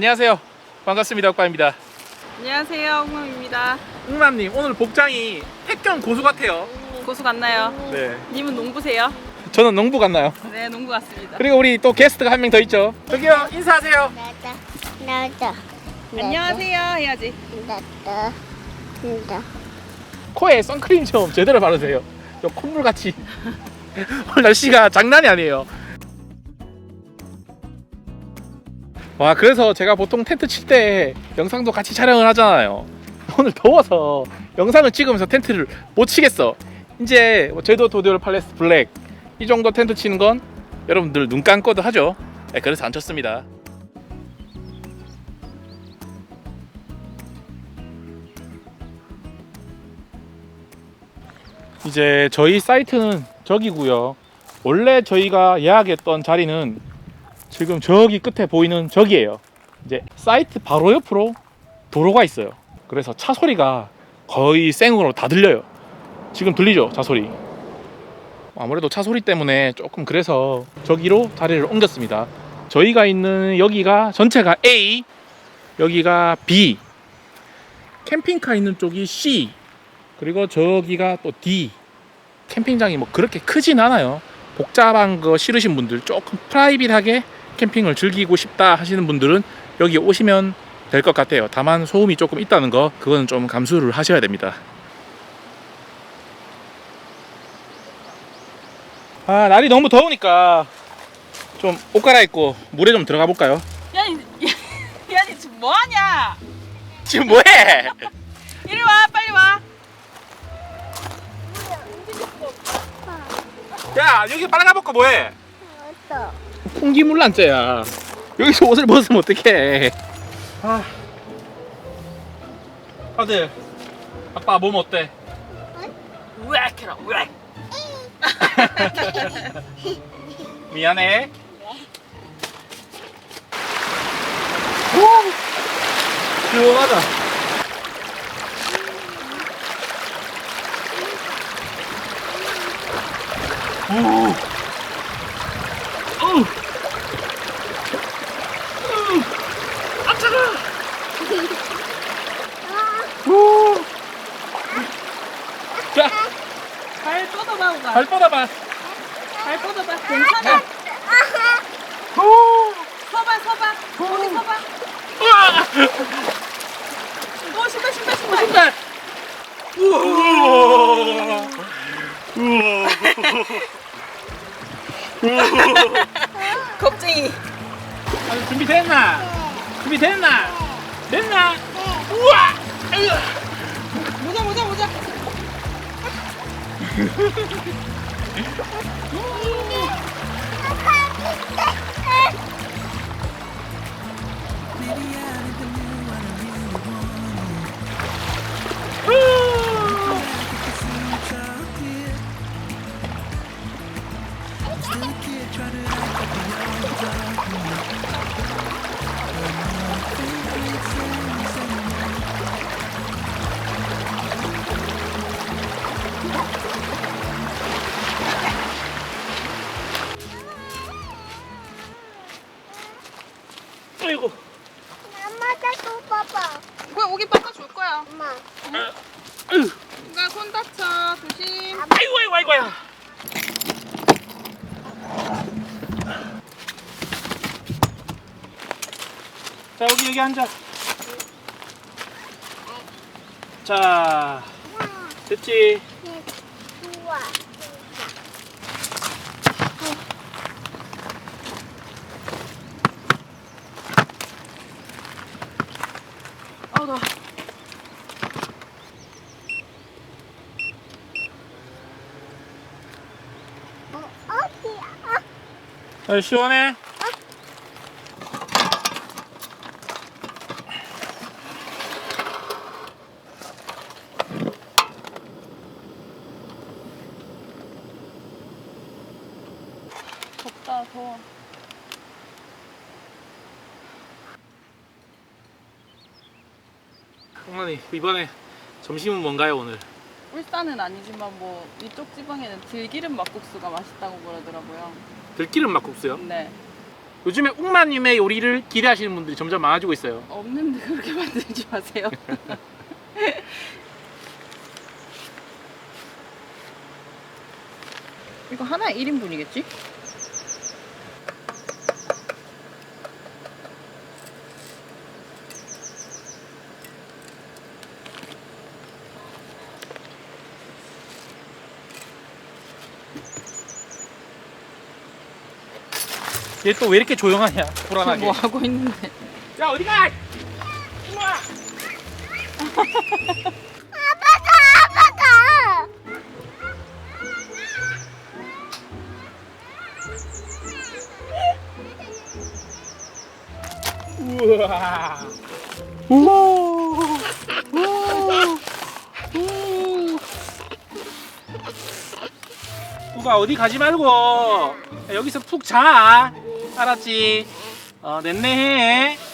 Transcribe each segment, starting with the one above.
안녕하세요. 반갑습니다. 오빠입니다. 안녕하세요, 홍mam입니다. 웅남님 오늘 복장이 태경 고수 같아요. 고수 같나요? 네. 님은 농부세요? 저는 농부 같나요? 네, 농부 같습니다. 그리고 우리 또 게스트가 한 명 더 있죠. 저기요 인사하세요. 나다 나다 안녕하세요 해야지. 나다 나다 코에 선크림 좀 제대로 바르세요. 저 콧물 같이. 오늘 날씨가 장난이 아니에요. 와 그래서 제가 보통 텐트 칠 때 영상도 같이 촬영을 하잖아요. 오늘 더워서 영상을 찍으면서 텐트를 못 치겠어. 이제 뭐 제도 도디올 팔레스 블랙 이 정도 텐트 치는 건 여러분들 눈 감고도 하죠. 네, 그래서 안 쳤습니다. 이제 저희 사이트는 저기고요. 원래 저희가 예약했던 자리는 지금 저기 끝에 보이는 저기예요. 이제 사이트 바로 옆으로 도로가 있어요. 그래서 차 소리가 거의 생으로 다 들려요. 지금 들리죠? 차 소리. 아무래도 차 소리 때문에 조금 그래서 저기로 자리를 옮겼습니다. 저희가 있는 여기가 전체가 A, 여기가 B, 캠핑카 있는 쪽이 C, 그리고 저기가 또 D. 캠핑장이 뭐 그렇게 크진 않아요. 복잡한 거 싫으신 분들 조금 프라이빗하게 캠핑을 즐기고 싶다 하시는 분들은 여기 오시면 될 것 같아요. 다만 소음이 조금 있다는 거 그거는 좀 감수를 하셔야 됩니다. 아 날이 너무 더우니까 좀 옷 갈아입고 물에 좀 들어가 볼까요? 야니, 야니 지금 뭐 하냐? 지금 뭐해? 이리 와, 빨리 와. 야 여기 빨리 가볼까 뭐해? 왔어 풍기물란죄야. 여기서 옷을 벗으면 어떡해. 아. 아들. 아빠 몸 어때? 우악 해라, 우악. 미안해. 오! 시원하다. 오! 어우! 어우! 아, 차가! 오! 자, 발 뻗어봐, 우가. 발 뻗어봐. 발 뻗어봐. 괜찮아. 오! 서봐, 서봐. 거기 서봐. 우와! 오, 신발, 신발, 신발. 신발! 우와! 우와! 겁쟁이. 아, 준비됐나? 준비됐나? 됐나? 우와! 아유! 모자, 모자, 모자. 아 이고. 앉아. 자 됐지. 시원해. 덥다, 더워. 어머니 이번에 점심은 뭔가요 오늘? 울산은 아니지만 뭐 이쪽 지방에는 들기름 막국수가 맛있다고 그러더라고요. 들기름 막국수요? 네. 요즘에 웅마님의 요리를 기대하시는 분들이 점점 많아지고 있어요. 없는데 그렇게 만들지 마세요. 이거 하나에 1인분이겠지? 얘 또 왜 이렇게 조용하냐? 불안하게. 뭐 하고 있는데? 야 어디 가? 우와! 아빠가 아빠가. 우와. 우와. 우와. 우가 어디 가지 말고 여기서 푹 자. 알았지? 어. 니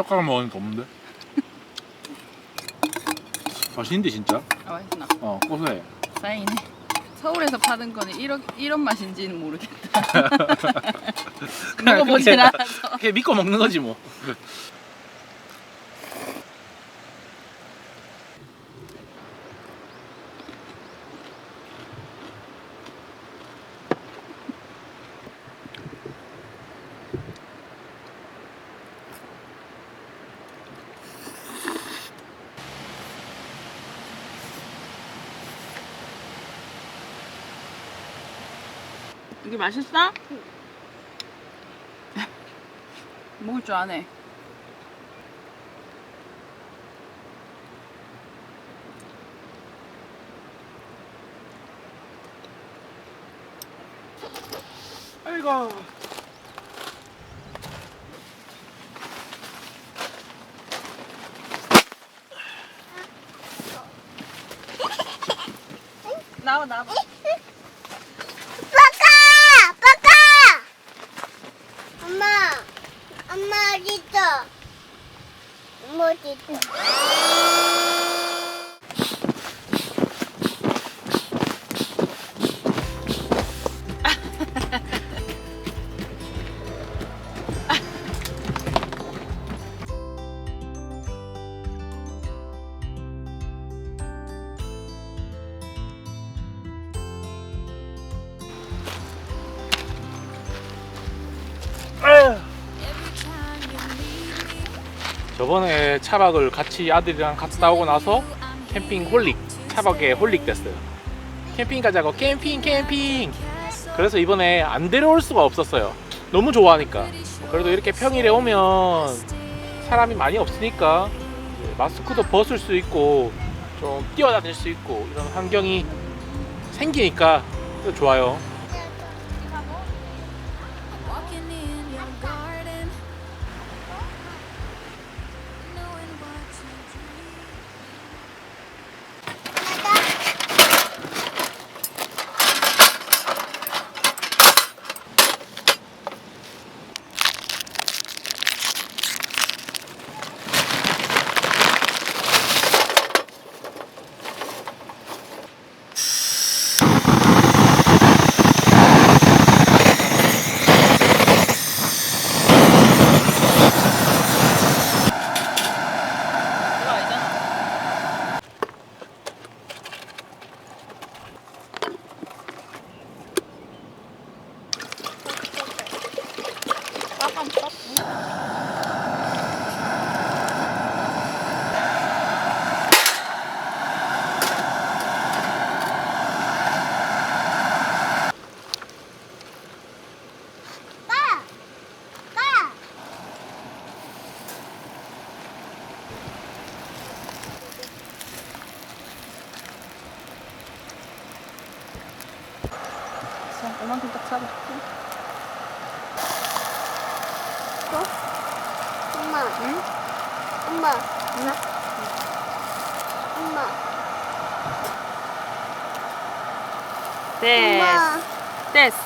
찰떡가락 먹으니까 없는데? 맛있는데 진짜? 아 맛있나? 어 고소해. 사인해. 서울에서 파는 거는 이런 이런 맛인지는 모르겠다. 먹어보진 않아서. 그냥 믿고 먹는 거지 뭐. 이게 맛있어? 먹을 줄 아네. 아이고. 나와 나와. Yeah. 저번에 차박을 같이 아들이랑 같이 나오고 나서 캠핑 홀릭 차박에 홀릭 됐어요. 캠핑 가자고 캠핑 캠핑. 그래서 이번에 안 데려올 수가 없었어요. 너무 좋아하니까. 그래도 이렇게 평일에 오면 사람이 많이 없으니까 마스크도 벗을 수 있고 좀 뛰어다닐 수 있고 이런 환경이 생기니까 좋아요. 엄마, 응? 엄마, 엄마, 됐어. 엄마. 됐어.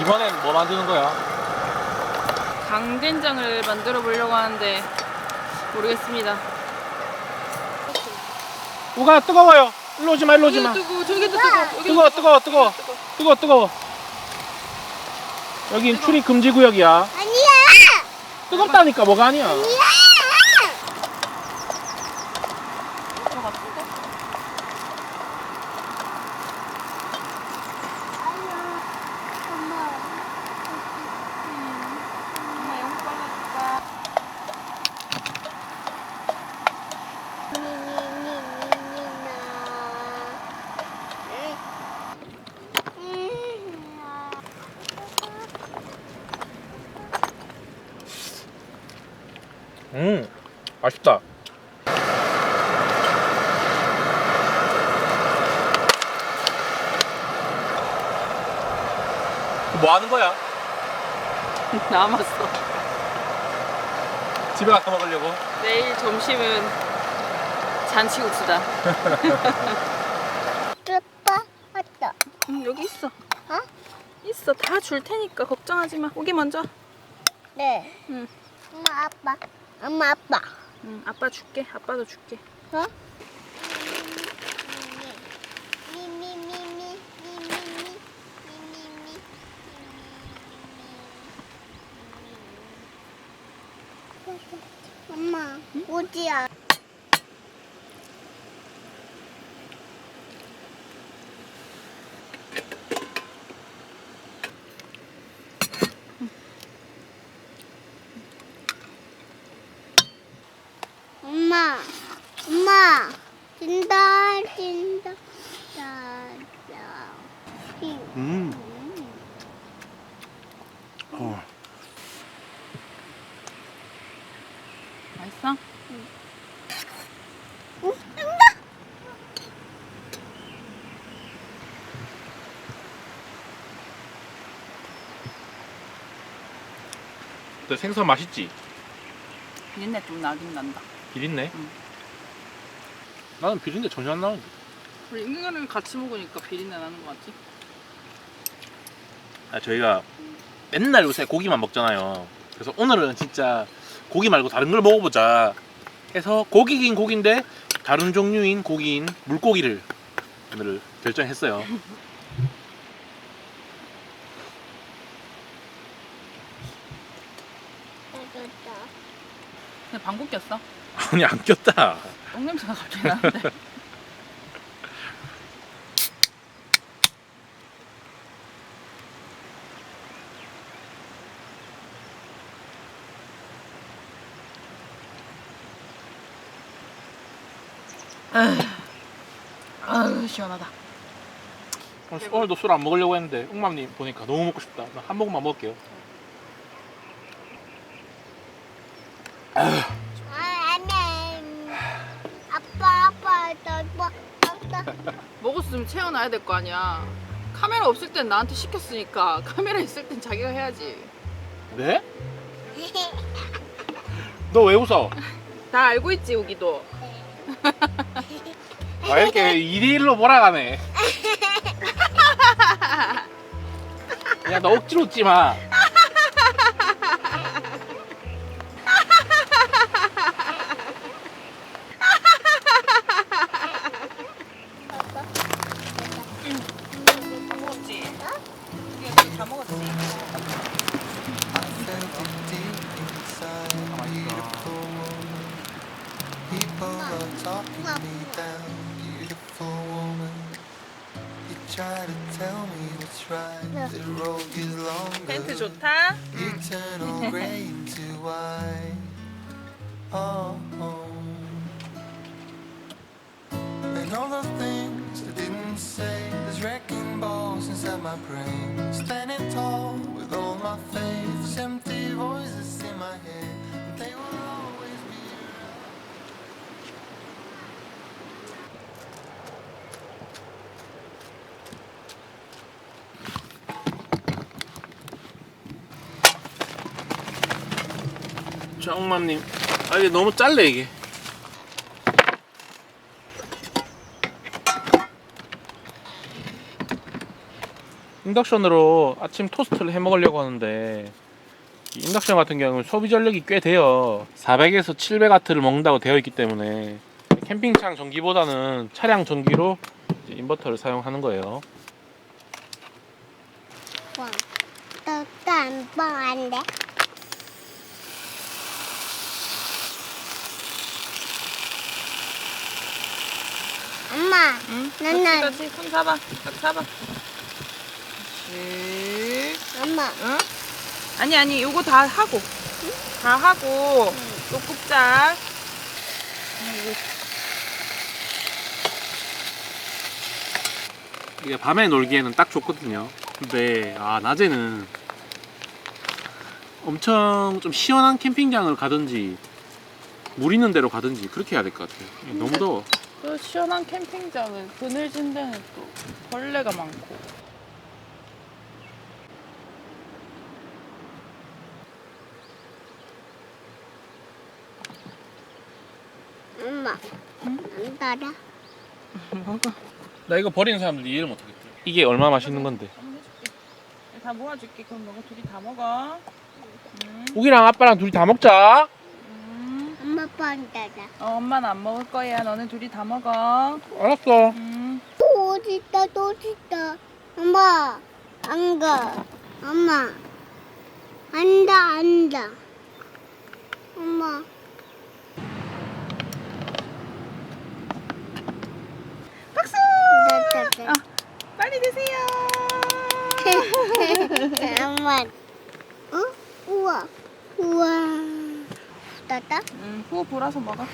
이번엔 뭐 만드는 거야? 강된장을 만들어 보려고 하는데 모르겠습니다. 우가 뜨거워요. 일로 오지 마, 일로 오지 마. 뜨거, 저기도 뜨거. 여기도 뜨거워, 뜨거워, 뜨거워. 뜨거워, 뜨거워. 여긴 출입 금지 구역이야. 뜨겁다니까 뭐가 아니야. 아니야. 뜨거워, 뜨거. 엄마. 엄마 영빨라줄까 음, 맛있다. 뭐 하는 거야? 남았어. 집에 가서 먹으려고? 내일 점심은 잔치국수다. 아빠 왔다. 응, 여기 있어. 어? 있어. 다 줄 테니까 걱정하지 마. 오기 먼저. 네. 응. 엄마 아빠. 엄마 아빠. 응, 아빠 줄게. 아빠도 줄게. 어? 엄마 어디야? 엄마, 엄마, 진다, 진다, 자, 자, 핑. 음. 어. 맛있어? 응, 간다. 근데 생선 맛있지? 비린내 좀 나긴 난다. 비린내? 응. 나는 비린내 전혀 안 나는데. 우리 인간을 같이 먹으니까 비린내 나는 것 같지? 아, 저희가 맨날 요새 고기만 먹잖아요. 그래서 오늘은 진짜 고기 말고 다른 걸 먹어보자 해서 고기긴 고기인데 다른 종류인 고기인 물고기를 오늘 결정했어요. 따뜻다. 근데 방귀 꼈어? 아니 안 꼈다. 똥 냄새가 갑자기 나는데. 아휴, 아유 시원하다. 오늘 오늘도 술 안 먹으려고 했는데 옥맘님 보니까 너무 먹고 싶다. 나한 모금만 먹을게요. 아, 아 채워놔야 될 거 아니야. 카메라 없을 땐 나한테 시켰으니까 카메라 있을 땐 자기가 해야지. 네? 너 왜 웃어? 다 알고 있지 우기도. 아 이렇게 2대1로 몰아가네. 야 너 억지로 웃지 마. try to tell me what's right, the road gets 텐트 longer. 좋다. You turn all gray into white. Oh, oh. And all the things I didn't say, there's wrecking balls inside my brain. Standing tall 정맘님. 아 이게 너무 짧네 이게. 인덕션으로 아침 토스트를 해 먹으려고 하는데 이 인덕션 같은 경우는 소비 전력이 꽤 돼요. 400에서 700W를 먹는다고 되어 있기 때문에 캠핑장 전기보다는 차량 전기로 이제 인버터를 사용하는 거예요. 와. 또또 한번 엄마, 응? 나는- 같이 같이 손 잡아. 같이 잡아. 씩. 엄마. 응? 아니 아니 요거 다 하고 다 하고 또 굽자. 이게 밤에 놀기에는 딱 좋거든요. 근데 아 낮에는 엄청 좀 시원한 캠핑장을 가든지 물 있는 데로 가든지 그렇게 해야 될 것 같아요. 너무 더워. 또 시원한 캠핑장은 그늘진 데는 또 벌레가 많고. 엄마. 안? 먹어. 나 이거 버리는 사람들 이해를 못하겠다. 이게 얼마 맛있는 건데? 한번 해줄게. 다 모아줄게. 그럼 너가 둘이 다 먹어. 음. 우기랑 아빠랑 둘이 다 먹자. 어, 엄마는 안 먹을 거야. 너네 둘이 다 먹어. 알았어. 음. 또 어딨다, 또 어딨다. 엄마, 안 가. 엄마. 안다, 안다. 엄마. 박수! 나, 아, 빨리 드세요. 엄마. 어? 우와. 우와. 따다? 음, 후 불어서 먹어.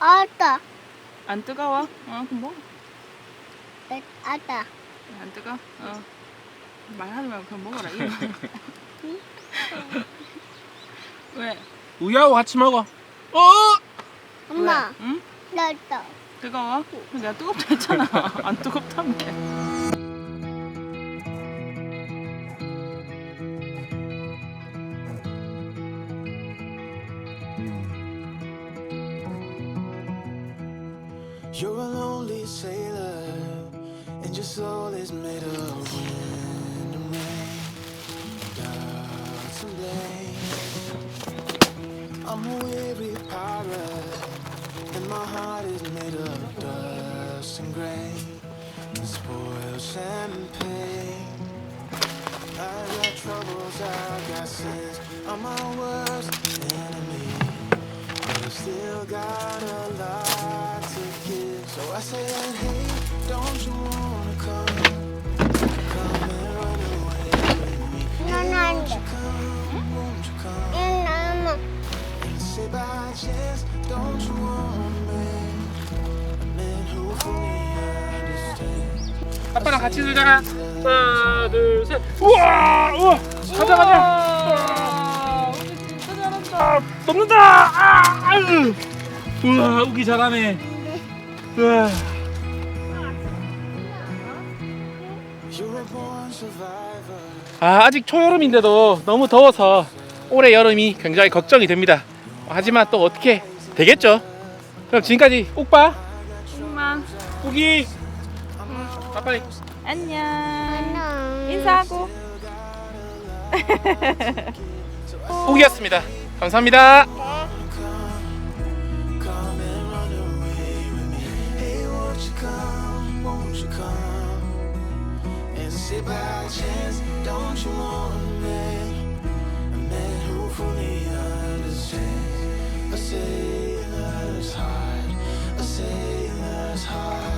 아따. 안 뜨거워? 어, 그럼 먹어. 아따. 안 뜨거? 어. 말하지 말고 그냥 먹어라. 이거. 왜? 우기하고 같이 먹어. 어? 엄마. 왜? 응? 나다. 뜨거워? 내가 뜨겁다 했잖아. 안 뜨겁다며. You're a lonely sailor, and your soul is made of wind and rain, doubts and blame. I'm a weary pirate, and my heart is made of dust and grain, and spoiled champagne. I got troubles, I got sins. I'm my worst enemy. But I still got a 응, 엄마. 아빠랑 같이 들자. 하나, 둘, 셋. 우와! 우와! 가자, 가자. 와, 우리 진짜 잘한다. 아, 넘는다! 아! 아유! 우와, 우기 잘하네. 아, 아직 초여름인데도 너무 더워서 올해 여름이 굉장히 걱정이 됩니다. 하지만 또 어떻게 되겠죠? 그럼 지금까지 욱바, 정말. 우기, 아빠리. 안녕. 안녕. 인사하고. 우기였습니다. 감사합니다. Come come, won't you come and sit by chance? Don't you want a man, a man who fully understands? A sailor's heart, a sailor's heart.